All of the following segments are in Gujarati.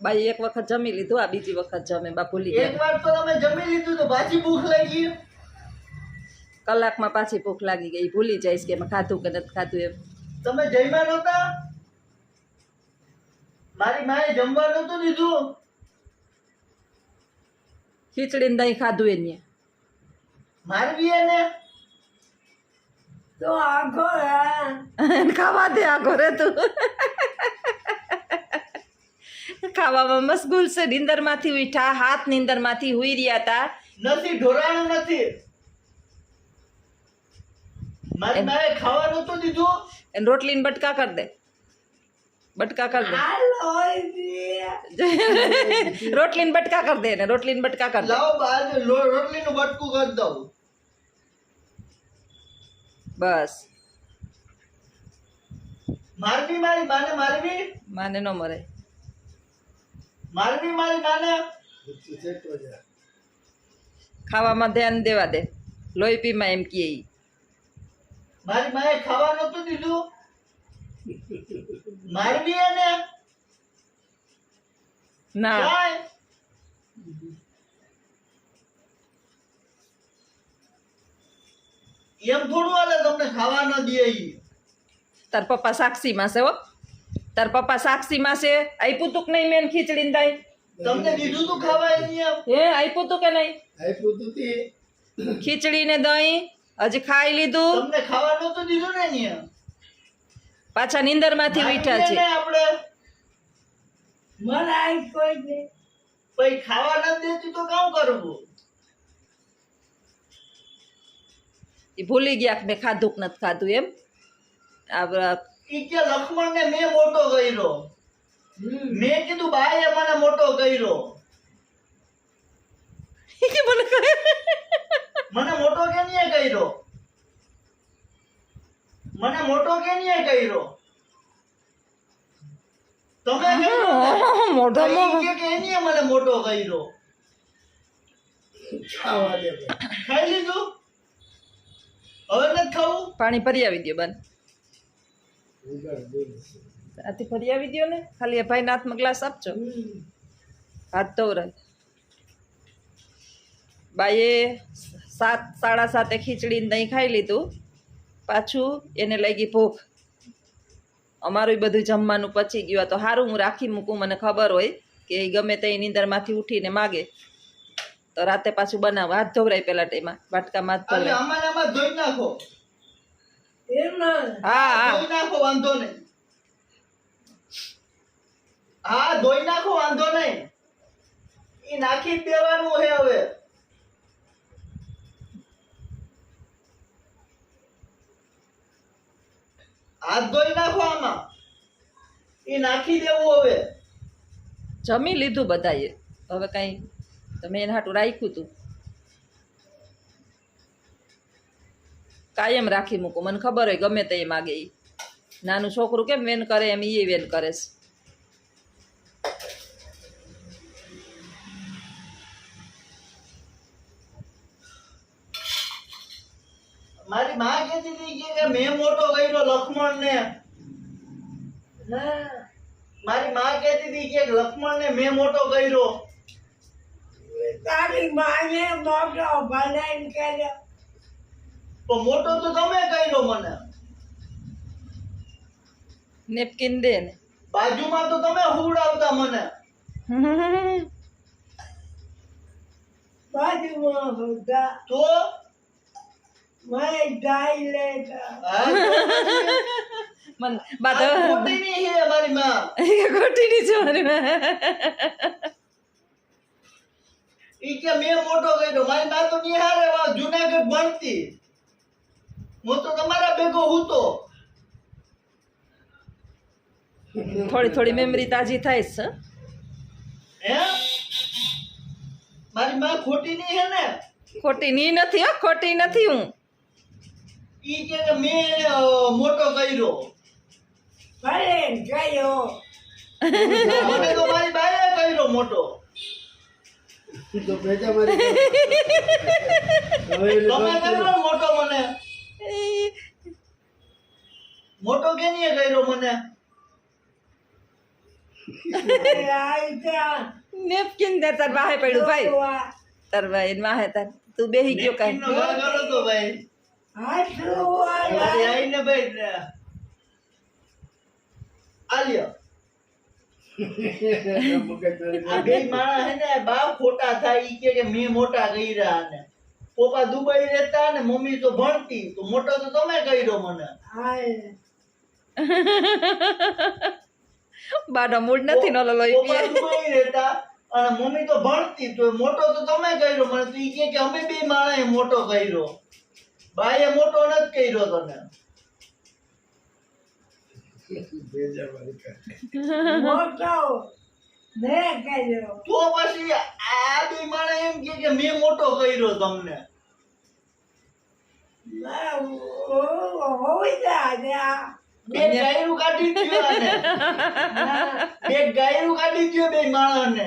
બાઈ એક વખત જમી લીધું આ બીજી વખત જમે બા ભૂલી ગયા. વાર તો તમે જમી લીધું તો પાછી ભૂખ લાગી. કલાકમાં પાછી ભૂખ લાગી ગઈ ભૂલી જઈશ કે મેં ખાધું કે નથી ખાધું એમ. તમે જમ્યા નહોતા? મારી માએ જમવા નહોતું દીધું. ખીચડી દહીં ખાધું એને. મારવી એને? તો હે. ખાવા દે આ રે તું. ખાવામાં મશગુલ છે. નીંદરમાંથી ઉઠા હાથ નીંદરમાંથી હુઈ રહ્યા હતા. નથી ઢોરાણું નથી. મારી દીધું. એને રોટલીને બટકા કર દે. બટકા કર દે. રોટલી બટકા કર દે ને રોટલીને બટકા કર દે. બાર રોટલીનું બટકું કરી દઉં. બસ. મારવી મારી માને મારવી? માને ન મરે. મારવી મારી માને ખાવામાં ધ્યાન દેવા દે. લોહી પીમાં એમ કહે મારી માએ ખાવા નતું દીધું. મારવી એને ના. એમ થોડું હાલે તમને ખાવા ન દે તાર પપ્પા સાક્ષીમાં છે હો. તાર પપ્પા સાક્ષીમાં છે. આપ્યું તું કે નહીં મેન ખીચડી ને દહીં તમને કીધું તું ખાવા એની હે આપ્યું તું કે નહીં? ખીચડી ને દહીં હજી ખાઈ લીધું. તમને ખાવાનું તો દીધું ને એની પાછા નિંદરમાંથી બેઠા છે. આપણે. મને આઈ કોઈ ને. પછી ખાવા ન દેતી તો કામ કરવું? એ ભૂલી ગયા કે મેં ખાધું કે નથી ખાધું એમ? આ ઈ કે લક્ષ્મણ ને મેં મોટો કર્યો. મેં કીધું બાએ મને મોટો કર્યો. મને મને મોટો કે નહીં કર્યો? મને મોટો કે નહીં કર્યો. તમે ઈ કે કે મને મોટો કર્યો. ખાઈ લીધું? હવે નથી ખાવું? પાણી ભરી આવી દે બન આથી ફરી આવી દો ને. ખાલી એ ભાઈ હાથમાં ગ્લાસ આપજો. હાથ ધોવરાય. બાઈએ સાત સાડા સાતે ખીચડી દહીં ખાઈ લીધું. પાછું એને લાગી ભૂખ અમારું બધું જમવાનું પચી ગયું. તો સારું હું રાખી મૂકું મને ખબર હોય કે એ ગમે તે નીંદરમાંથી ઉઠીને માગે. તો રાતે પાછું બનાવ. હાથ ધોવરાય પેલા ટાઈમાં વાટકામાં હાથ ધોવરાય આમાં ને આમાં ધોઈ નાખો એમ ના હા હા. નાખો વાંધો નહીં. હા ધોઈ નાખો વાંધો નહીં. એ નાખી દેવાનું છે હવે. હાથ ધોઈ નાખો આમાં. એ નાખી દેવું હવે. જમી લીધું બધાએ. હવે કાંઈ તમે એના હાટું રાખ્યું હતું કાયમ રાખી મૂકું. મને ખબર હોય ગમે તે માગે એ નાનું છોકરું કેમ વેન કરે એમ એ વેન કરે છે. મારી માં કહેતી હતી કે- મેં મોટો કર્યો લક્ષ્મણ ને. ના મારી માં કહેતી હતી કે લક્ષ્મણ ને મેં મોટો કર્યો. તારી માને મોટો બનાવીને કર્યો. પણ મોટો તો તમે કર્યો મને. નેપકિન દે ને. બાજુમાં તો તમે હુવડાવતા મને. બાજુમાં હતા તો? મને ડાઈ લેતા મન બાદ મારી માં. છે મારી માં. ઈ કે મેં મોટો કર્યો. મારી માં તો નિહારે વા જુનાગઢ ભણતી. હું તો તમારા ભેગો હૂતો થોડી થોડી મેમરી તાજી થાય છે. હે? મારી માં ખોટી નહીં છે ને? ખોટી ની નથી હો ખોટી નથી હું. ઈ કે કે મેં મોટો કર્યો. ભલે ગયો મને તો મારી બાએ કર્યો મોટો. તમે કર્યો મોટો મને? મોટો કેની કર્યો મને? નેપકિન દે તાર વાહે પડ્યું ભાઈ. તાર ભાઈ વાહે તાર. તું બેહી ગયો કઈ. કાંઈ ઘા કરો તો ભાઈ. મારી આઈને ભાઈ? ને. આ લ્યો. આ બે માણસ હે ને બા ખોટા થાય કે કે મેં મોટા કર્યા ને પપ્પા દુબઈ રહેતા ને મમ્મી તો ભણતી તો મોટો તો તમે કર્યો મને. બાનો મૂડ નથી નો લોઈ પીએ અને મમ્મી તો ભણતી તો મોટો તો તમે કર્યો મને તો ઈ કે કે અમે બે માણસે મોટો કર્યો. બાએ મોટો નથી કર્યો તને. મોટો? મેં કર્યો. તો પછી આ બે માણસ એમ કે કે મેં મોટો કર્યો તમને. હોઈ જાય બે ગાયરું કાઢી દ્યો બે ગાયરું કાઢી દ્યો બે માણસને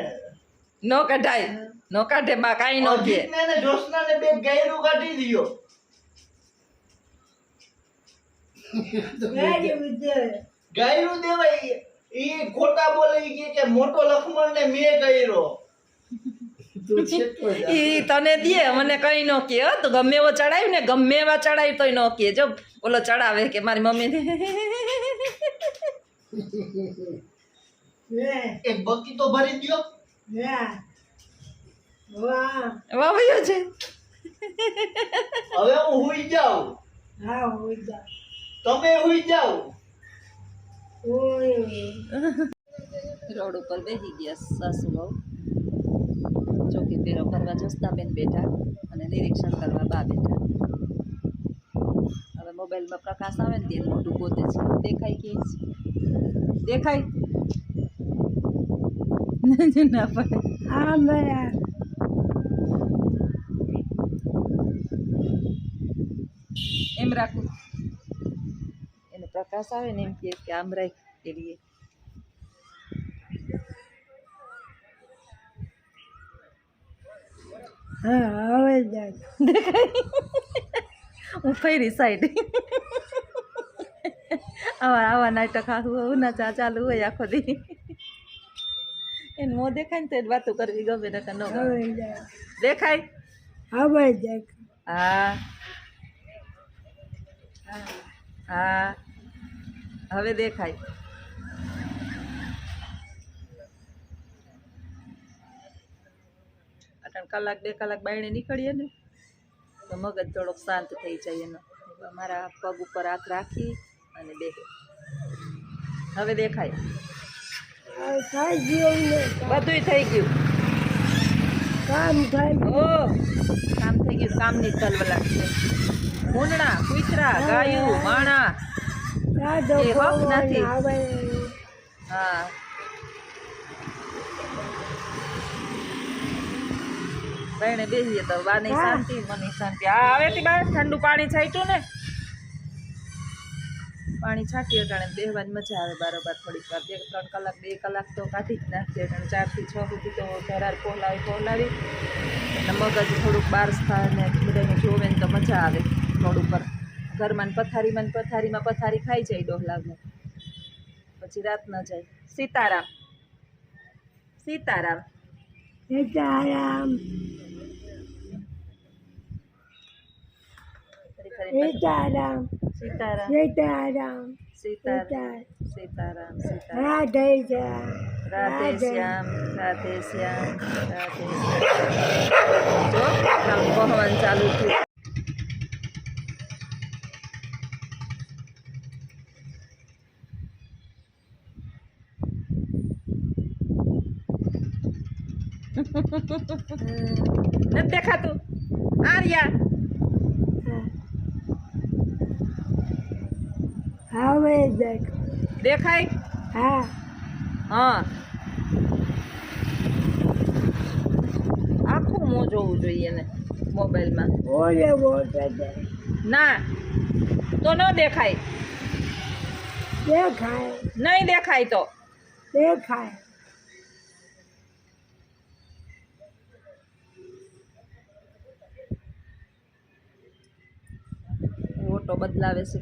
નો કઢાય નો કાઢે બા કાંઈ નો કે. ને જ્યોત્સનાને બે ગાયરું કાઢી દ્યો. વેરી વિજય ગાયરું દેવાય એ ખોટા બોલે કે મોટો લખમણ ને મેં કર્યો. ઈ તને દે મને કઈ ન કે. હો, તું ગમે એવો ચડાવ્યું ને ગમે એવા ચડાવ્યું તોય ન કે. જો ઓલો ચડાવે કે મારી મમ્મી વે એક બકી તો ભરી દ્યો. વાવ્યો છે. હવે હું હુઈ જાઉં. હા હોઈ જાય તમે હુઈ જાઓ રોડ ઉપર બેસી ગયા સાસુ બહુ. ચોકી ફેરો કરવા જસતાબેન બેઠા અને નિરીક્ષણ કરવા બા બેઠા. હવે મોબાઈલમાં પ્રકાશ આવે ને ત્યારે મોટું પોતે છે દેખાય કે દેખાય? ના પડે. હા એમ રાખું. એને પ્રકાશ આવે ને એમ કે આમ રાખ એ હા હવે જાય. હું ફેરી સાઈડ આવા આવા નાટક આખું આવું ના ચા ચાલુ હોય આખો દી. એને મોં દેખાય ને તો એને વાતો કરવી ગમે ને ન હવે જાય. દેખાય? હવે જાય. હા. હા. હવે દેખાય અટણ કલાક બે કલાક બાયણે નીકળીએ ને તો મગજ થોડોક શાંત થઈ જાય એનો. મારા પગ ઉપર હાથ રાખી અને બે હવે દેખાય. બધું થાય ગયું બધુંય થઈ ગયું. કામ કામ થઈ ગયું. કામની તલવલાટ છે. ભૂંડણા કૂતરા ગાયું માણા. એ હક નથી. હા. બાયણે બેસીએ તો બાની. શાંતિ મની શાંતિ. આ હવે થી બહાર ઠંડુ પાણી છાંટ્યું ને. પાણી છાંટી અટાણે બેહવાની મજા આવે બારોબાર થોડીક વાર. બે ત્રણ કલાક બે કલાક તો કાઢી જ નાખીએ અટાણે. ચારથી છ સુધી તો ધરાર પહોલાવી પહોલાવી. અને મગજ થોડુંક બાર થાય ને બધાને જોવે ને તો મજા આવે રોડ ઉપર ઘરમાં પથારીમાં પથારીમાં પથારી ખાઈ જાય ડોહલાવને પછી રાત ન જાય. સીતારામ. સીતારામ. સીતારામ. ફરી ફરી પાછું. સીતારામ સીતારામ સીતારામ સીતારામ સીતા સીતારામ સીતારામ રાધે શ્યામ રાધે શ્યામ રાધે શ્યામ રાધે શ્યામ જો આમ વહવાનું ચાલુ થયું નથી દેખાતું આર્યા હવે દેખ દેખાય હા હા આખું મોં જોવું જોઈએ ને મોબાઈલમાં ઓલે બોલતે દે ના તો ન દેખાય દેખાય નહીં દેખાય તો દેખાય ઓટો બદલાવે છે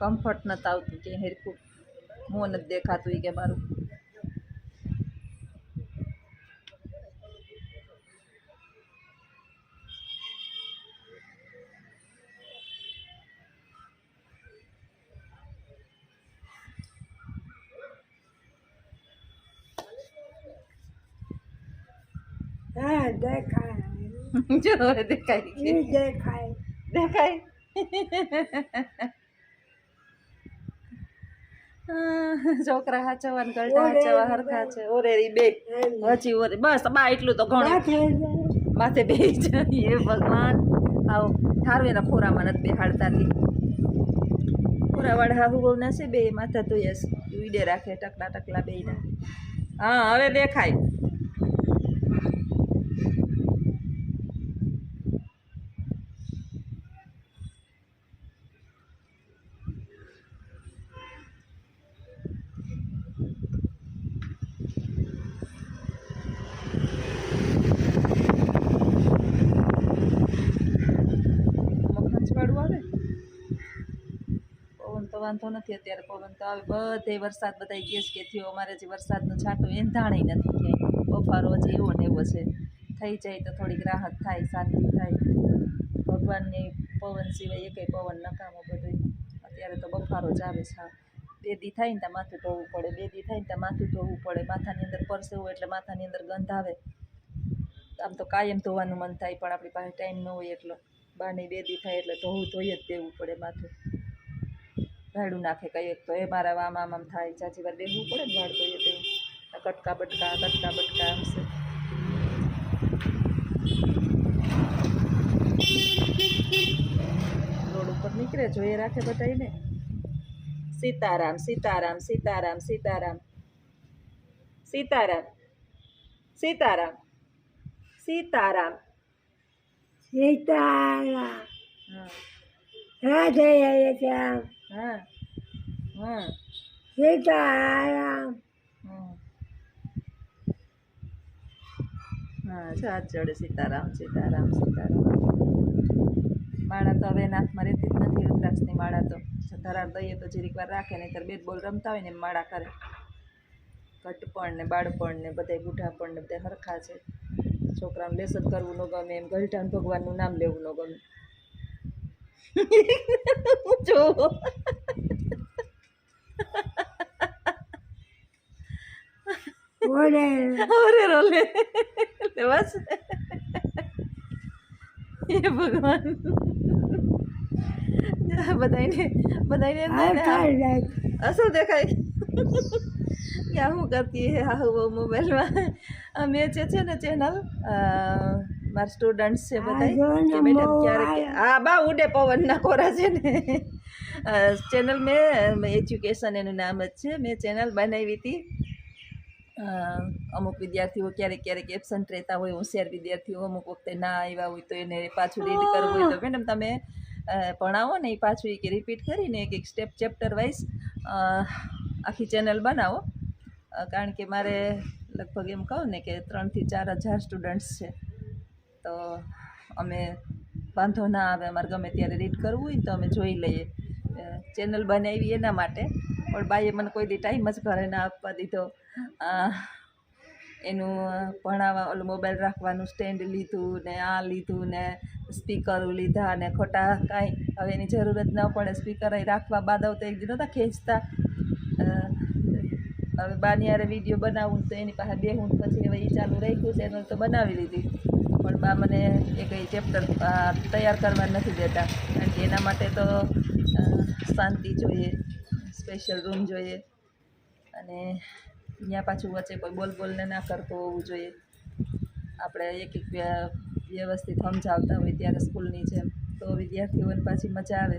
कंफर्ट न था चेहरे को न देखा तो के मारू देखा है जो देखा है देखा है देखा है છોકરા હાચવાન કરતા ઓરે હાચવા હરખા છે. ઓરેરી બે હજી ઓરે. બસ બા એટલું તો ઘણું. માથે બે જઈએ ભગવાન. આવો. થારું એના ખોરામાં નથી બેહાડતાથી ખોરાવાળા હાહુ બહુ છે બે. માથા તો યસ વીડે રાખે ટકલા ટકલા બે હા હવે દેખાય મખણચવાળું આવે પવન તો વાંધો નથી અત્યારે પવન તો આવે. બધે વરસાદ બધા કેસ કે થયો, અમારે જે વરસાદનો છાંટો એંધાણી નથી ક્યાંય. બફારો હજી એવો ને એવો છે. થઈ જાય તો થોડીક રાહત થાય શાંતિ થાય. ભગવાનની પવન સિવાય એકે પવન નકામો બધું. અત્યારે તો બફારો જ આવે છે. બે દી થાય ને ત્યાં માથું ધોવું પડે, બે દી થાય ને ત્યાં માથું ધોવું પડે. માથાની અંદર પરસેવું એટલે માથાની અંદર ગંધ આવે. આમ તો કાયમ ધોવાનું મન થાય, પણ આપણી પાસે ટાઈમ ન હોય એટલો. બાને બે દી થાય એટલે ધોવું ધોઈ જ દેવું પડે માથું. ભાડું નાખે કહીએ તો એ મારા આમ આમ આમ થાય ચાચી વાર દેવું પડે ને ભાડ કહીએ તો કટકા બટકા કટકા બટકા આમ છે રોડ ઉપર નીકળે જોઈએ રાખે બધાને સીતારામ સીતારામ સીતારામ સીતારામ. સીતારામ સીતારામ સીતારામ. સીતારામ. હા. જય હા હા. સીતારામ. હા સાત જોડે સીતારામ સીતારામ સીતારામ. માળા તો હવે નાથમાં રહેતી જ નથી રુદ્રાક્ષની માળા તો. ધરાર દઈએ તો જરીક વાર રાખે નહીં બે બોલ રમતા હોય ને માળા કરે. ઘટપણ ને બાળપણ ને બધાય બુઢાપણ ને બધા હરખા છે. છોકરાને લેસન કરવું ન ગમે, એમ ગલટાન ભગવાનનું નામ લેવું ન ગમે. જો ઓરે અરે રોલે એટલે બસ એ ભગવાન બધાને બધાને અસર દેખાય ક્યાં હું કરતી હે હા હું મોબાઈલમાં અમે જે છે ને ચેનલ મારા સ્ટુડન્ટ્સ છે બધા મેડમ ક્યારેક હા બા ઉડે પવનના કોરા છે ને ચેનલ મેં એજ્યુકેશન એનું નામ જ છે મેં ચેનલ બનાવી હતી અમુક વિદ્યાર્થીઓ ક્યારેક ક્યારેક એબસન્ટ રહેતા હોય હોશિયાર વિદ્યાર્થીઓ અમુક વખતે ના આવ્યા હોય તો એને પાછું રીડ કરવું હોય તો. મેડમ તમે ભણાવો ને એ પાછું એક રિપીટ કરીને એક એક સ્ટેપ ચેપ્ટર વાઇઝ આખી ચેનલ બનાવો. કારણ કે મારે લગભગ એમ કહું ને કે ત્રણથી ચાર હજાર સ્ટુડન્ટ્સ છે. તો અમે વાંધો ના આવે અમારે ગમે ત્યારે રીડ કરવું હોય તો અમે જોઈ લઈએ. ચેનલ બનાવી એના માટે. પણ બાઈએ મને કોઈ દી ટાઈમ જ ઘરે ના આપવા દીધો. એનું ભણાવવા, ઓલું મોબાઈલ રાખવાનું સ્ટેન્ડ લીધું ને આ લીધું ને સ્પીકરો લીધા ને ખોટા કાંઈ. હવે એની જરૂર જ ન પડે સ્પીકર રાખવા બાદ તો એક દી નહોતા ખેંચતા. હવે બાની હારે વીડિયો બનાવું તો એની પાસે બે હું પછી હવે એ ચાલુ રાખ્યું છે, એનું તો બનાવી લીધી. પણ બા મને એ કંઈ ચેપ્ટર તૈયાર કરવા નથી દેતા. કારણ કે એના માટે તો શાંતિ જોઈએ. સ્પેશિયલ રૂમ જોઈએ. અને ત્યાં પાછું વચ્ચે કોઈ બોલ બોલને ના કરતો હોવું જોઈએ. આપણે એક એક વ્યવસ્થિત સમજાવતા હોય ત્યારે સ્કૂલની જેમ. તો વિદ્યાર્થીઓને પાછી મજા આવે.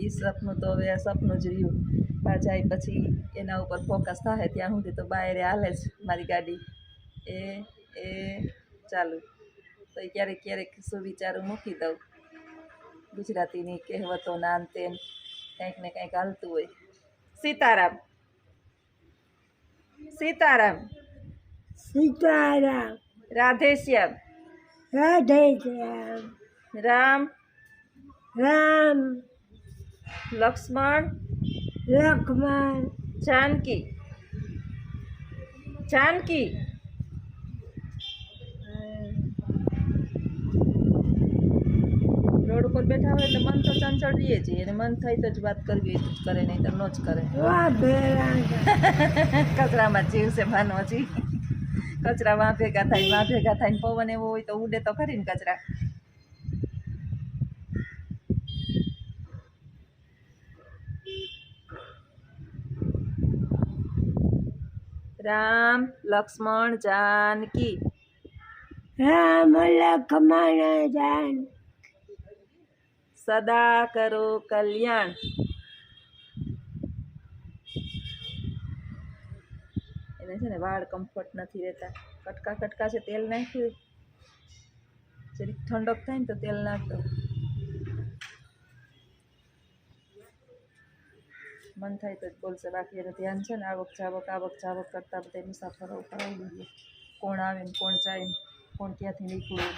એ સપનું તો હવે આ સપનું જ રહ્યું. પાછા પછી એના ઉપર ફોકસ થાય ત્યાં સુધી તો બહાર હાલે જ મારી ગાડી. એ એ, ચાલુ. તો એ ક્યારેક ક્યારેક સુવિચારો મૂકી દઉં. ગુજરાતીની કહેવતો નાન અંતે કંઈક ને કંઈક હાલતું હોય. સીતારામ. સીતારામ. સીતારામ. રાધેશ્યામ. રાધેશ્યામ. રામ. રામ. લક્ષ્મણ. લક્ષ્મણ. જાનકી જાનકી રોડ ઉપર બેઠા હોય એટલે મન તો ચંચળ રહીએ છીએ અને મન થઈ તો જ વાત કરવી જ કરે નહીં તો ન જ કરે. કચરામાં જીવ છે જી. કચરા વાં ભેગા થાય વાં ભેગા થાય ને પવન એવો હોય તો ઉડે તો ખરી ને કચરા. રામ લક્ષ્મણ જાનકી. રામ લક્ષ્મણ જાન સદા કરો કલ્યાણ એને છે ને વાળ કમ્ફર્ટ નથી રહેતા. કટકા કટકા છે, તેલ નાખ્યું જરીક ઠંડક થાય ને તો તેલ નાખતો મન થાય તો જ બોલશે, બાકી એનું ધ્યાન છે ને, આવક જાવક આવક જાવક કરતાં બધા મુસાફરો કરાવી દઈએ કોણ આવે ને કોણ જાય ને, કોણ ક્યાંથી નીકળ્યું